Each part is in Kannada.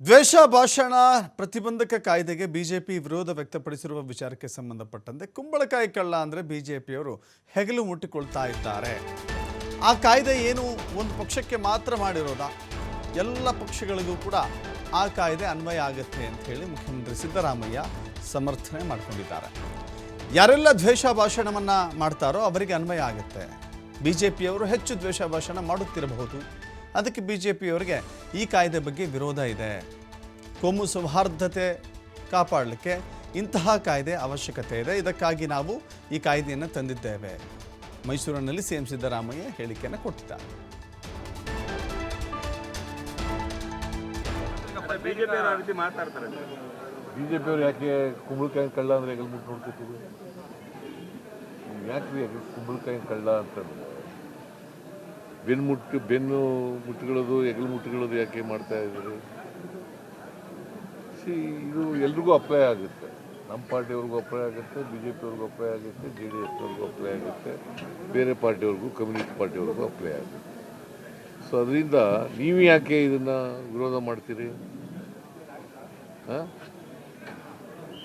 ದ್ವೇಷ, ಭಾಷಣ, ಪ್ರತಿಬಂಧಕ ಕಾಯ್ದೆಗೆ ಬಿಜೆಪಿ ವಿರೋಧ ವ್ಯಕ್ತಪಡಿಸಿರುವ ವಿಚಾರಕ್ಕೆ ಸಂಬಂಧಪಟ್ಟಂತೆ ಕುಂಬಳಕಾಯಿ ಕಳ್ಳ ಅಂದರೆ ಬಿಜೆಪಿಯವರು ಹೆಗಲು ಮುಟ್ಟಿಕೊಳ್ತಾ ಇದ್ದಾರೆ. ಆ ಕಾಯ್ದೆ ಏನು ಒಂದು ಪಕ್ಷಕ್ಕೆ ಮಾತ್ರ ಮಾಡಿರೋದ? ಎಲ್ಲ ಪಕ್ಷಗಳಿಗೂ ಕೂಡ ಆ ಕಾಯ್ದೆ ಅನ್ವಯ ಆಗುತ್ತೆ ಅಂತ ಹೇಳಿ ಮುಖ್ಯಮಂತ್ರಿ ಸಿದ್ದರಾಮಯ್ಯ ಸಮರ್ಥನೆ ಮಾಡಿಕೊಂಡಿದ್ದಾರೆ. ಯಾರೆಲ್ಲ ದ್ವೇಷ, ಭಾಷಣವನ್ನು ಮಾಡ್ತಾರೋ ಅವರಿಗೆ ಅನ್ವಯ ಆಗುತ್ತೆ. ಬಿ ಜೆ ಪಿಯವರು ಹೆಚ್ಚು ದ್ವೇಷ, ಭಾಷಣ ಮಾಡುತ್ತಿರಬಹುದು. ಅದಕ್ಕೆ ಬಿ ಜೆ ಪಿಯವರಿಗೆ ಈ ಕಾಯ್ದೆ ಬಗ್ಗೆ ವಿರೋಧ ಇದೆ. ಕೋಮು ಸೌಹಾರ್ದತೆ ಕಾಪಾಡಲಿಕ್ಕೆ ಇಂತಹ ಕಾಯ್ದೆ ಅವಶ್ಯಕತೆ ಇದೆ. ಇದಕ್ಕಾಗಿ ನಾವು ಈ ಕಾಯ್ದೆಯನ್ನು ತಂದಿದ್ದೇವೆ. ಮೈಸೂರಿನಲ್ಲಿ ಸಿ ಎಂ ಸಿದ್ದರಾಮಯ್ಯ ಹೇಳಿಕೆಯನ್ನು ಕೊಟ್ಟಿದ್ದಾರೆ. ಬಿಜೆಪಿ ಆ ರೀತಿ ಮಾತಾಡ್ತಾರೆ? ಬಿಜೆಪಿ ಅವ್ರು ಯಾಕೆ ಕುಂಬಳಕಾಯಿ ಕಳ್ಳ ಅಂದ್ರೆ ಮುಟ್ಟು ನೋಡ್ಕೊತೀವಿ ಯಾಕೆ ಕುಂಬಳಕಾಯಿ ಕಳ್ಳ ಅಂತಂದ್ರೆ ಬೆನ್ನು ಮುಟ್ಟು, ಬೆನ್ನು ಮುಟ್ಟುಗಳದು, ಹೆಗಲು ಮುಟ್ಟುಗಳದು ಯಾಕೆ ಮಾಡ್ತಾ ಇದ್ದಾರೆ? ಸಿ, ಇದು ಎಲ್ರಿಗೂ ಅಪ್ಲೈ ಆಗುತ್ತೆ. ನಮ್ಮ ಪಾರ್ಟಿಯವ್ರಿಗೂ ಅಪ್ಲೈ ಆಗುತ್ತೆ ಬಿ ಜೆ ಪಿಯವ್ರಿಗೂ ಅಪ್ಲೈ ಆಗುತ್ತೆ, ಜೆ ಡಿ ಎಸ್ನವ್ರಿಗೂ ಅಪ್ಲೈ ಆಗುತ್ತೆ, ಬೇರೆ ಪಾರ್ಟಿಯವ್ರಿಗೂ, ಕಮ್ಯುನಿಸ್ಟ್ ಪಾರ್ಟಿಯವ್ರಿಗೂ ಅಪ್ಲೈ ಆಗುತ್ತೆ. ಸೊ, ಅದರಿಂದ ನೀವು ಯಾಕೆ ಇದನ್ನು ವಿರೋಧ ಮಾಡ್ತೀರಿ? ಹಾಂ?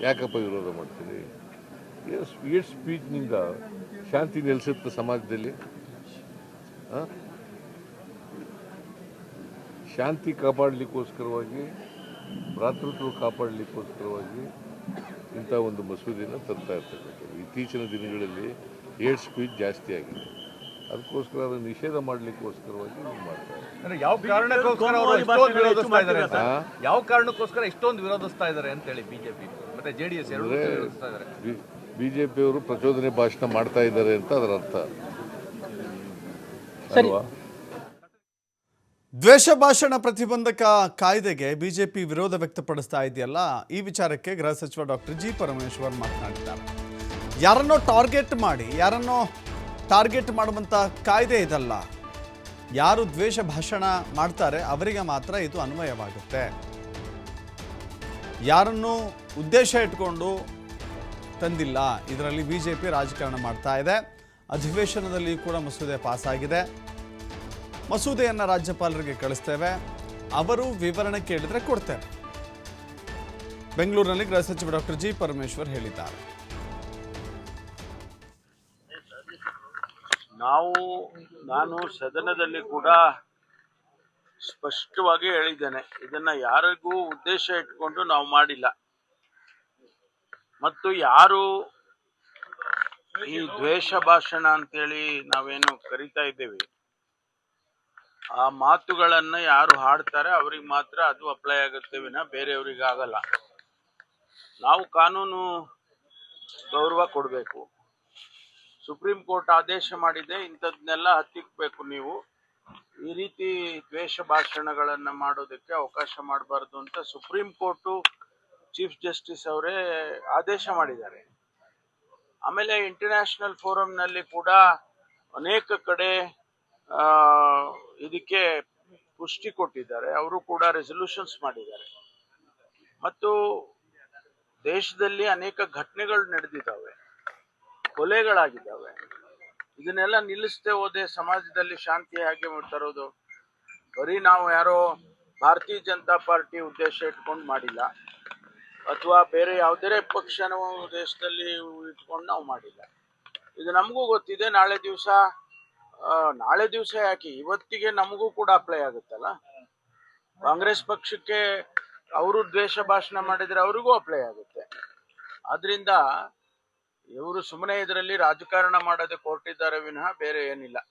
ಯಾಕಪ್ಪ ವಿರೋಧ ಮಾಡ್ತೀರಿ? ಎಸ್ ಸ್ಪೀಚ್ನಿಂದ ಶಾಂತಿ ನೆಲೆಸುತ್ತೆ ಸಮಾಜದಲ್ಲಿ. ಆ? ಶಾಂತಿ ಕಾಪಾಡಲಿಕ್ಕೋಸ್ಕರವಾಗಿ ಭ್ರಾತೃತ್ವ ಕಾಪಾಡಲಿಕ್ಕೋಸ್ಕರವಾಗಿ ಇಂಥ ಒಂದು ಮಸೂದೆಯನ್ನು ತರ್ತಾ ಇರ್ತಕ್ಕಂಥದ್ದು. ಇತ್ತೀಚಿನ ದಿನಗಳಲ್ಲಿ ಏಡ್ ಸ್ಪೀಚ್ ಜಾಸ್ತಿ ಆಗಿದೆ. ಅದಕ್ಕೋಸ್ಕರ ಅದನ್ನು ನಿಷೇಧ ಮಾಡಲಿಕ್ಕೋಸ್ಕರವಾಗಿ ಮಾಡ್ತಾರೆ ಅಂದ್ರೆ ಯಾವ ಕಾರಣಕ್ಕೋಸ್ಕರ ಅವರು ಇಷ್ಟೊಂದು ವಿರೋಧಿಸ್ತಾ ಇದ್ದಾರೆ ಅಂತ? ಯಾವ ಕಾರಣಕ್ಕೋಸ್ಕರ ಇಷ್ಟೊಂದು ವಿರೋಧಿಸ್ತಾ ಇದ್ದಾರೆ ಅಂತ ಹೇಳಿ ಬಿಜೆಪಿ ಮತ್ತೆ J D S B J ಪಿಯವರು ಪ್ರಚೋದನೆ ಭಾಷಣ ಮಾಡ್ತಾ ಇದ್ದಾರೆ ಅಂತ ಅದರ ಅರ್ಥ. ಅಲ್ವಾ? ದ್ವೇಷ ಭಾಷಣ ಪ್ರತಿಬಂಧಕ ಕಾಯ್ದೆಗೆ ಬಿಜೆಪಿ ವಿರೋಧ ವ್ಯಕ್ತಪಡಿಸ್ತಾ ಇದೆಯಲ್ಲ? ಈ ವಿಚಾರಕ್ಕೆ ಗೃಹ ಸಚಿವ ಡಾಕ್ಟರ್ ಜಿ ಪರಮೇಶ್ವರ್ ಮಾತನಾಡಿದ್ದಾರೆ. ಯಾರನ್ನೋ ಟಾರ್ಗೆಟ್ ಮಾಡಿ, ಯಾರನ್ನೋ ಟಾರ್ಗೆಟ್ ಮಾಡುವಂಥ ಕಾಯ್ದೆ ಇದಲ್ಲ. ಯಾರು ದ್ವೇಷ ಭಾಷಣ ಮಾಡ್ತಾರೆ, ಅವರಿಗೆ ಮಾತ್ರ ಇದು ಅನ್ವಯವಾಗುತ್ತೆ. ಯಾರನ್ನು ಉದ್ದೇಶ ಇಟ್ಕೊಂಡು ತಂದಿಲ್ಲ. ಇದರಲ್ಲಿ ಬಿ ಜೆ ಪಿ ರಾಜಕಾರಣ ಮಾಡ್ತಾ ಇದೆ. ಅಧಿವೇಶನದಲ್ಲಿ ಕೂಡ ಮಸೂದೆ ಪಾಸ್ ಆಗಿದೆ ಮಸೂದೆಯನ್ನು ರಾಜ್ಯಪಾಲರಿಗೆ ಕಳಿಸ್ತೇವೆ. ಅವರು ವಿವರಣೆ ಕೇಳಿದರೆ ಕೊಡ್ತೇವೆ ಬೆಂಗಳೂರಿನಲ್ಲಿ ಗೃಹ ಸಚಿವ ಡಾಕ್ಟರ್ ಜಿ. ಪರಮೇಶ್ವರ್ ಹೇಳಿದ್ದಾರೆ. ನಾವು, ನಾನು ಸದನದಲ್ಲಿ ಕೂಡ ಸ್ಪಷ್ಟವಾಗಿ ಹೇಳಿದ್ದೇನೆ. ಇದನ್ನ ಯಾರಿಗೂ ಉದ್ದೇಶ ಇಟ್ಕೊಂಡು ನಾವು ಮಾಡಿಲ್ಲ. ಮತ್ತು ಯಾರು ಈ ದ್ವೇಷ ಭಾಷಣ ಅಂತೇಳಿ ನಾವೇನು ಕರಿತಾ ಇದ್ದೇವೆ? ಆ ಮಾತುಗಳನ್ನ ಯಾರು ಹಾಡ್ತಾರೆ ಅವ್ರಿಗೆ ಮಾತ್ರ ಅದು ಅಪ್ಲೈ ಆಗುತ್ತೆ ವಿನ ಬೇರೆಯವ್ರಿಗೆ ಆಗಲ್ಲ ನಾವು ಕಾನೂನು ಗೌರವ ಕೊಡಬೇಕು. ಸುಪ್ರೀಂ ಕೋರ್ಟ್ ಆದೇಶ ಮಾಡಿದೆ, ಇಂಥದ್ನೆಲ್ಲ ಹತ್ತಿಕ್ಬೇಕು ನೀವು. ಈ ರೀತಿ ದ್ವೇಷ ಭಾಷಣಗಳನ್ನು ಮಾಡೋದಕ್ಕೆ ಅವಕಾಶ ಮಾಡಬಾರ್ದು ಅಂತ ಸುಪ್ರೀಂ ಕೋರ್ಟು ಚೀಫ್ ಜಸ್ಟಿಸ್ ಅವರೇ ಆದೇಶ ಮಾಡಿದ್ದಾರೆ. ಆಮೇಲೆ ಇಂಟರ್ನ್ಯಾಷನಲ್ ಫೋರಂನಲ್ಲಿ ಕೂಡ ಅನೇಕ ಕಡೆ ಇದಕ್ಕೆ ಪುಷ್ಟಿ ಕೊಟ್ಟಿದ್ದಾರೆ. ಅವರು ಕೂಡ ರೆಸೊಲ್ಯೂಷನ್ಸ್ ಮಾಡಿದ್ದಾರೆ. ಮತ್ತು ದೇಶದಲ್ಲಿ ಅನೇಕ ಘಟನೆಗಳು ನಡೆದಿದ್ದಾವೆ, ಕೊಲೆಗಳಾಗಿದ್ದಾವೆ. ಇದನ್ನೆಲ್ಲ ನಿಲ್ಲಿಸದೆ ಹೋದೆ ಸಮಾಜದಲ್ಲಿ ಶಾಂತಿ ಹೇಗೆ ತರೋದು? ಬರೀ ನಾವು ಯಾರೋ ಭಾರತೀಯ ಜನತಾ ಪಾರ್ಟಿ ಉದ್ದೇಶ ಇಟ್ಕೊಂಡು ಮಾಡಿಲ್ಲ, ಅಥವಾ ಬೇರೆ ಯಾವುದೇ ಪಕ್ಷನೂ ದೇಶದಲ್ಲಿ ಇಟ್ಕೊಂಡು ನಾವು ಮಾಡಿಲ್ಲ. ಇದು ನಮಗೂ ಗೊತ್ತಿದೆ, ನಾಳೆ ದಿವಸ ನಾಳೆ ದಿವಸ ಯಾಕೆ? ಇವತ್ತಿಗೆ ನಮಗೂ ಕೂಡ ಅಪ್ಲೈ ಆಗುತ್ತಲ್ಲ? ಕಾಂಗ್ರೆಸ್ ಪಕ್ಷಕ್ಕೆ ಅವರು ದ್ವೇಷ ಭಾಷಣ ಮಾಡಿದ್ರೆ ಅವರಿಗೂ ಅಪ್ಲೈ ಆಗುತ್ತೆ. ಆದ್ರಿಂದ ಇವರು ಸುಮ್ಮನೆ ಇದರಲ್ಲಿ ರಾಜಕಾರಣ ಮಾಡೋದಕ್ಕೆ ಹೊರಟಿದ್ದಾರೆ ವಿನಃ ಬೇರೆ ಏನಿಲ್ಲ.